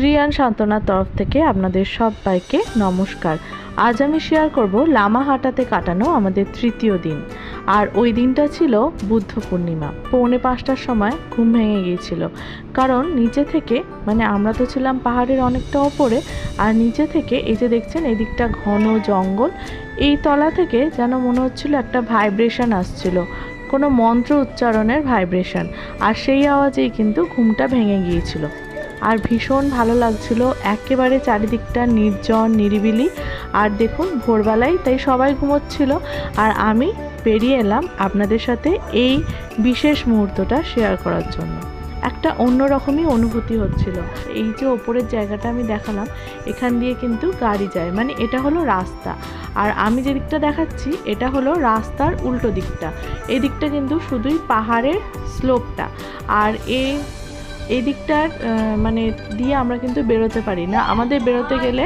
শ্রীয়ান সান্ত্বনার তরফ থেকে আপনাদের সবাইকে নমস্কার। আজ আমি শেয়ার করব লামাহাটাতে কাটানো আমাদের তৃতীয় দিন। আর ওই দিনটা ছিল বুদ্ধ পূর্ণিমা। পৌনে পাঁচটার সময় ঘুম ভেঙে গিয়েছিল। কারণ নিচে থেকে মানে আমরা তো ছিলাম পাহাড়ের অনেকটা ওপরে, আর নিচে থেকে এই যে দেখছেন এদিকটা ঘন জঙ্গল, এই তলা থেকে যেন মনে হচ্ছিল একটা ভাইব্রেশন আসছিল। কোনো মন্ত্র উচ্চারণের ভাইব্রেশন আর সেই আওয়াজেই কিন্তু ঘুমটা ভেঙে গিয়েছিল। আর ভীষণ ভালো লাগছিল। একেবারে চারিদিকটা নির্জন, নিরিবিলি। আর দেখুন, ভোরবেলায় তাই সবাই ঘুমোচ্ছিল। আর আমি বেরিয়ে এলাম আপনাদের সাথে এই বিশেষ মুহূর্তটা শেয়ার করার জন্য। একটা অন্যরকমই অনুভূতি হচ্ছিল। এই যে ওপরের জায়গাটা আমি দেখালাম, এখান দিয়ে কিন্তু গাড়ি যায়। মানে এটা হলো রাস্তা। আর আমি যে দিকটা দেখাচ্ছি, এটা হলো রাস্তার উল্টো দিকটা। এই দিকটা কিন্তু শুধুই পাহাড়ের স্লোপটা আর এই এই দিকটার মানে দিয়ে আমরা কিন্তু বেরোতে পারি না। আমাদের বেরোতে গেলে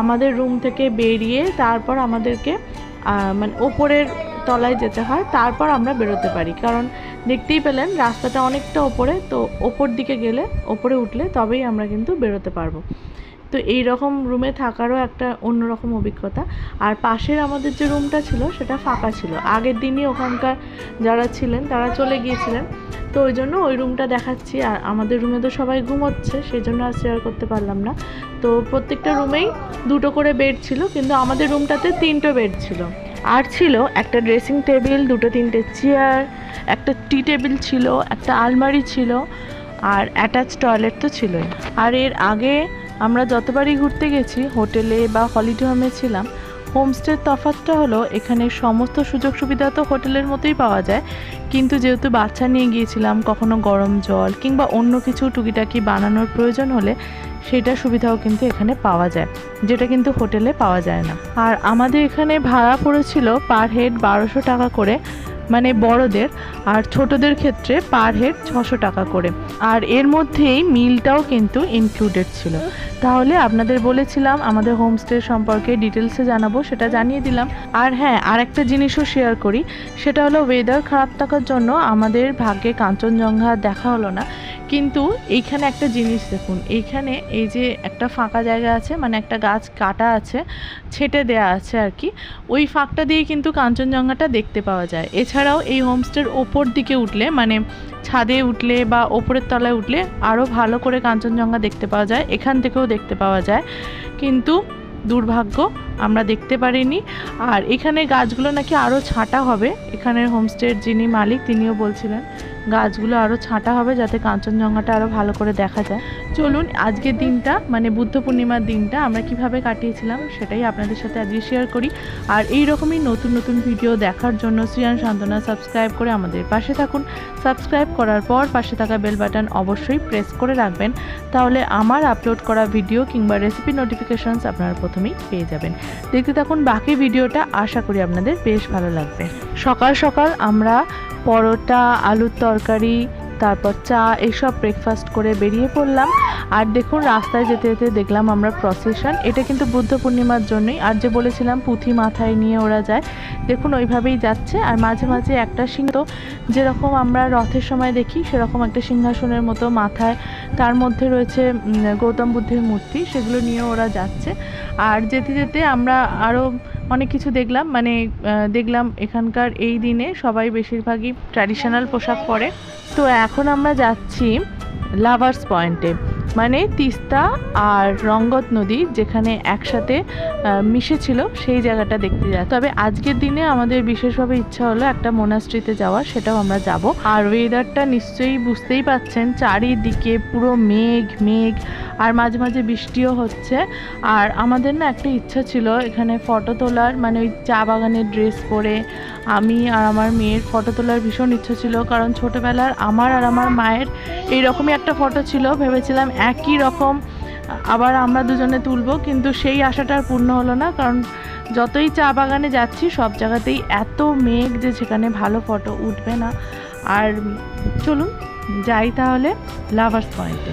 আমাদের রুম থেকে বেরিয়ে তারপর আমাদেরকে মানে ওপরের তলায় যেতে হয়, তারপর আমরা বেরোতে পারি। কারণ দেখতেই পেলেন রাস্তাটা অনেকটা ওপরে, তো ওপর দিকে গেলে, ওপরে উঠলে তবেই আমরা কিন্তু বেরোতে পারব। তো এই রকম রুমে থাকারও একটা অন্যরকম অভিজ্ঞতা। আর পাশের আমাদের যে রুমটা ছিল, সেটা ফাঁকা ছিল। আগের দিনই ওখানকার যারা ছিলেন, তারা চলে গিয়েছিলেন। তো ওই জন্য ওই রুমটা দেখাচ্ছি। আর আমাদের রুমে তো সবাই ঘুমোচ্ছে সেই জন্য আর শেয়ার করতে পারলাম না। তো প্রত্যেকটা রুমেই দুটো করে বেড ছিল, কিন্তু আমাদের রুমটাতে তিনটে বেড ছিল। আর ছিল একটা ড্রেসিং টেবিল দুটো তিনটে চেয়ার একটা টি টেবিল ছিল, একটা আলমারি ছিল, আর অ্যাটাচ টয়লেট তো ছিলই। আর এর আগে আমরা যতবারই ঘুরতে গেছি, হোটেলে বা হলিডে হোমে ছিলাম, হোমস্টের তফাৎটা হলো এখানে সমস্ত সুযোগ সুবিধা তো হোটেলের মতোই পাওয়া যায়। কিন্তু যেহেতু বাচ্চা নিয়ে গিয়েছিলাম, কখনো গরম জল কিংবা অন্য কিছু টুকিটাকি বানানোর প্রয়োজন হলে সেটা সুবিধাও কিন্তু এখানে পাওয়া যায়, যেটা কিন্তু হোটেলে পাওয়া যায় না। আর আমাদের এখানে ভাড়া পড়েছিল পার হেড বারোশো টাকা করে মানে বড়দের, আর ছোটদের ক্ষেত্রে পার হেড ছশো টাকা করে। আর এর মধ্যেই মিলটাও কিন্তু ইনক্লুডেড ছিল। তাহলে আপনাদের বলেছিলাম, আমাদের হোমস্টে সম্পর্কে ডিটেলসে জানাব, সেটা জানিয়ে দিলাম। আর হ্যাঁ আর একটা জিনিসও শেয়ার করি, সেটা হলো ওয়েদার খারাপ থাকার জন্য আমাদের ভাগ্যে কাঞ্চনজঙ্ঘা দেখা হলো না। কিন্তু এইখানে একটা জিনিস দেখুন, এইখানে এই যে একটা ফাঁকা জায়গা আছে মানে একটা গাছ কাটা আছে, ছেটে দেয়া আছে আর কি, ওই ফাঁকটা দিয়ে কিন্তু কাঞ্চনজঙ্ঘাটা দেখতে পাওয়া যায়। এছাড়াও এই হোমস্টের ওপর দিকে উঠলে মানে ছাদে উঠলে বা ওপরের তলায় উঠলে আরও ভালো করে কাঞ্চনজঙ্ঘা দেখতে পাওয়া যায়, এখান থেকেও দেখতে পাওয়া যায়। কিন্তু দুর্ভাগ্য আমরা দেখতে পারিনি। আর এখানে গাছগুলো নাকি আরও ছাঁটা হবে। এখানের হোমস্টের যিনি মালিক, তিনিও বলছিলেন, গাছগুলো আরও ছাঁটা হবে যাতে কাঞ্চনজঙ্ঘাটা আরও ভালো করে দেখা যায়। চলুন, আজকের দিনটা মানে বুদ্ধ পূর্ণিমার দিনটা, আমরা কীভাবে কাটিয়েছিলাম সেটাই আপনাদের সাথে আজকে শেয়ার করি। আর এই রকমই নতুন নতুন ভিডিও দেখার জন্য শ্রিয়ান সান্ত্বনা সাবস্ক্রাইব করে আমাদের পাশে থাকুন। সাবস্ক্রাইব করার পর পাশে থাকা বেল বাটন অবশ্যই প্রেস করে রাখবেন। তাহলে আমার আপলোড করা ভিডিও কিংবা রেসিপি নোটিফিকেশানস আপনারা প্রথমেই পেয়ে যাবেন। দেখতে থাকুন বাকি ভিডিওটা। আশা করি আপনাদের বেশ ভালো লাগবে। সকাল সকাল আমরা পরোটা, আলুর তরকারি তারপর চা এইসব ব্রেকফাস্ট করে বেরিয়ে পড়লাম। আর দেখুন, রাস্তায় যেতে যেতে দেখলাম আমরা প্রসেশন এটা কিন্তু বুদ্ধ পূর্ণিমার জন্যই। আর যে বলেছিলাম, পুঁথি মাথায় নিয়ে ওরা যায়। দেখুন, ওইভাবেই যাচ্ছে। আর মাঝে মাঝে একটা সিংহ, যেরকম আমরা রথের সময় দেখি, সেরকম একটা সিংহাসনের মতো মাথায়। তার মধ্যে রয়েছে গৌতম বুদ্ধের মূর্তি। সেগুলো নিয়ে ওরা যাচ্ছে। আর যেতে যেতে আমরা আরও অনেক কিছু দেখলাম মানে দেখলাম এখানকার এই দিনে সবাই বেশিরভাগই ট্র্যাডিশনাল পোশাক পরে। তো এখন আমরা যাচ্ছি লাভার্স পয়েন্টে মানে তিস্তা আর রঙ্গত নদী যেখানে একসাথে মিশেছিল, সেই জায়গাটা দেখতে যায়। তবে আজকের দিনে আমাদের বিশেষভাবে ইচ্ছা হলো একটা মোনাস্ট্রিতে যাওয়ার, সেটাও আমরা যাব। আর ওয়েদারটা নিশ্চয়ই বুঝতেই পাচ্ছেন, চারিদিকে পুরো মেঘ মেঘ, আর মাঝে মাঝে বৃষ্টিও হচ্ছে। আর আমাদের না একটা ইচ্ছা ছিল, এখানে ফটো তোলার মানে ওই চা বাগানের ড্রেস পরে। আমি আর আমার মেয়ের ফটো তোলার ভীষণ ইচ্ছা ছিল, কারণ ছোটোবেলার আমার আর আমার মায়ের এইরকমই একটা ফটো ছিল। ভেবেছিলাম একই রকম, আবার আমরা দুজনে তুলব, কিন্তু সেই আশাটা আর পূর্ণ হলো না, কারণ যতই চা বাগানে যাচ্ছি, সব জায়গাতেই এত মেঘ যে সেখানে ভালো ফটো উঠবে না। আর চলুন, যাই তাহলে লাভার্স পয়েন্টে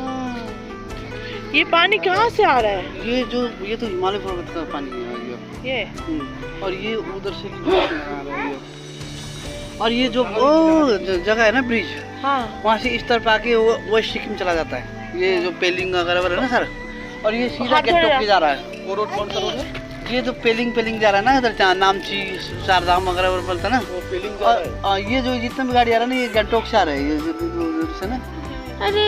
ये पानी कहाँ से आ रहा है ये जो ये तो हिमालय पर्वत का पानी है ये ये हम्म, और ये उधर से आ रहा है और ये जो वो जगह है ना ब्रिज हाँ वहाँ से इस तरफ़ आके वो वेस्ट सिक्किम चला जाता है ये जो पेलिंग वगैरह है ना सर और ये सीधा हाँ, गेटोक तो- पे जा रहा है वो रोड कौन सा रोड है ये जो पेलिंग पेलिंग जा रहा है ना इधर नामची चारधाम वगैरह वगैरह बोलता है ना वो पेलिंग और हाँ, ये जो जितना भी गाड़ी आ रहा है ना ये गेटोक से आ रहा है ये जो- जो- जो- जो- से ना अरे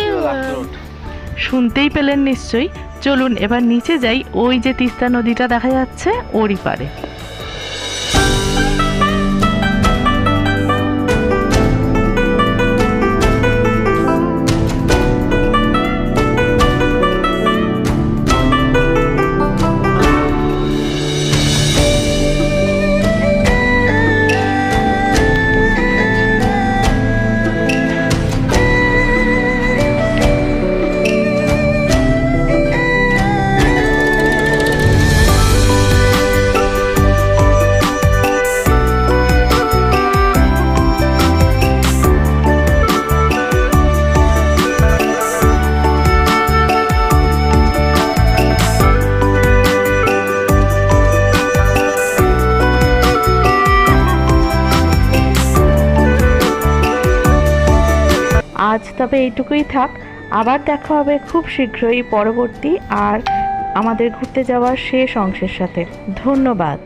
শুনতেই পেলেন নিশ্চয়ই। চলুন এবার নিচে যাই, ওই যে তিস্তা নদীটা দেখা যাচ্ছে, ওরই পারে। আজ তবে এইটুকুই থাক। আবার দেখা হবে খুব শীঘ্রই পরবর্তী আর আমাদের ঘুরতে যাওয়ার শেষ অংশের সাথে। ধন্যবাদ।